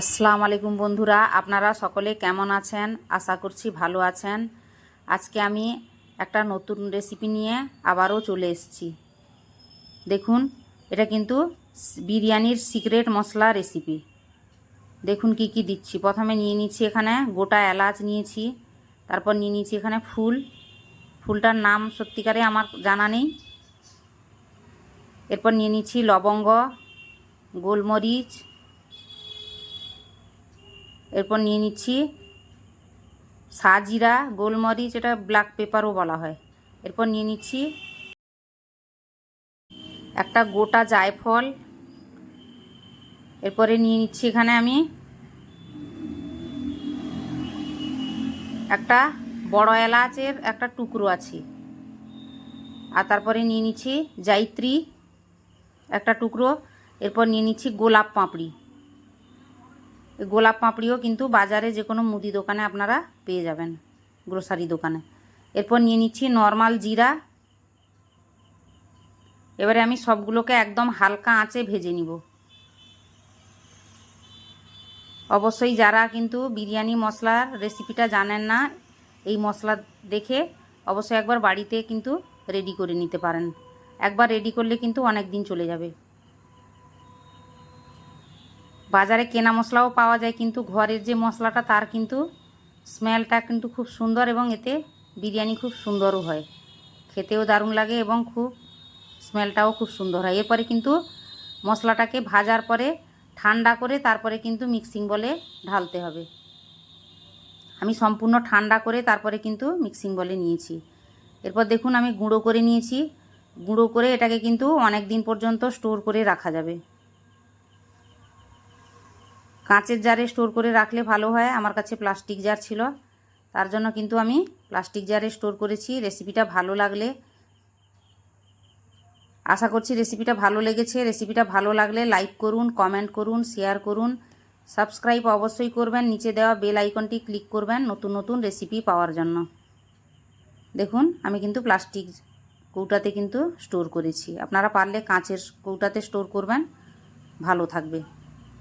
আসসালামু আলাইকুম বন্ধুরা, আপনারা সকলে কেমন আছেন? আশা করছি ভালো আছেন। আজকে আমি একটা নতুন রেসিপি নিয়ে আবারও চলে এসেছি। দেখুন, এটা কিন্তু বিরিয়ানির সিক্রেট মশলা রেসিপি দেখুন কি কি দিচ্ছি। প্রথমে নিয়ে নিচ্ছি এখানে গোটা এলাচ নিয়েছি, তারপর নিয়ে নিচ্ছি এখানে ফুল। ফুলটার নাম সত্যিকারে আমার জানা নেই। এরপর নিয়ে নিচ্ছি লবঙ্গ, গোলমরিচ এরপর নিয়ে নিচ্ছি সাজিরা, গোলমরিচ, এটা ব্ল্যাক পেপারও বলা হয়। এরপর নিয়ে নিচ্ছি একটা গোটা জায়ফল। এরপরে নিয়ে নিচ্ছি এখানে আমি একটা বড় এলাচের একটা টুকরো আছে। আর তারপরে নিয়ে নিচ্ছি জাইত্রী একটা টুকরো। এরপর নিয়ে নিচ্ছি গোলাপ পাপড়ি। গোলাপ পাঁপড়িও কিন্তু বাজারে যে কোনো মুদি দোকানে আপনারা পেয়ে যাবেন গ্রোসারি দোকানে। এরপর নিয়ে নিচ্ছি নর্মাল জিরা। এবারে আমি সবগুলোকে একদম হালকা আঁচে ভেজে নিব। অবশ্যই যারা কিন্তু বিরিয়ানি মশলার রেসিপিটা জানেন না, এই মশলা দেখে অবশ্যই একবার বাড়িতে কিন্তু রেডি করে নিতে পারেন। একবার রেডি করলে কিন্তু অনেক দিন চলে যাবে। বাজারে কেনা মশলাও পাওয়া যায়, কিন্তু ঘরের যে মশলাটা তার কিন্তু স্মেলটা কিন্তু খুব সুন্দর এবং এতে বিরিয়ানি খুব সুন্দরও হয়। খেতেও দারুণ লাগে এবং খুব স্মেলটাও খুব সুন্দর হয়। এরপরে কিন্তু মশলাটাকে ভাজার পরে ঠান্ডা করে তারপরে কিন্তু মিক্সিং বলে ঢালতে হবে। আমি সম্পূর্ণ ঠান্ডা করে তারপরে কিন্তু মিক্সিং বলে নিয়েছি। এরপর দেখুন আমি গুঁড়ো করে নিয়েছি। গুঁড়ো করে এটাকে কিন্তু অনেক দিন পর্যন্ত স্টোর করে রাখা যাবে। কাঁচের জারে স্টোর করে রাখলে ভালো হয়। আমার কাছে প্লাস্টিক জার ছিল। তার জন্য কিন্তু আমি প্লাস্টিক জারে স্টোর করেছি। রেসিপিটা ভালো লাগলে, আশা করছি রেসিপিটা ভালো লেগেছে। রেসিপিটা ভালো লাগলে লাইক করুন, কমেন্ট করুন, শেয়ার করুন। সাবস্ক্রাইব অবশ্যই করবেন। নিচে দেওয়া বেল আইকনটি ক্লিক করবেন নতুন নতুন রেসিপি পাওয়ার জন্য। দেখুন, আমি কিন্তু প্লাস্টিক কৌটাতে কিন্তু স্টোর করেছি। আপনারা পারলে কাঁচের কৌটাতে স্টোর করবেন। ভালো থাকবে।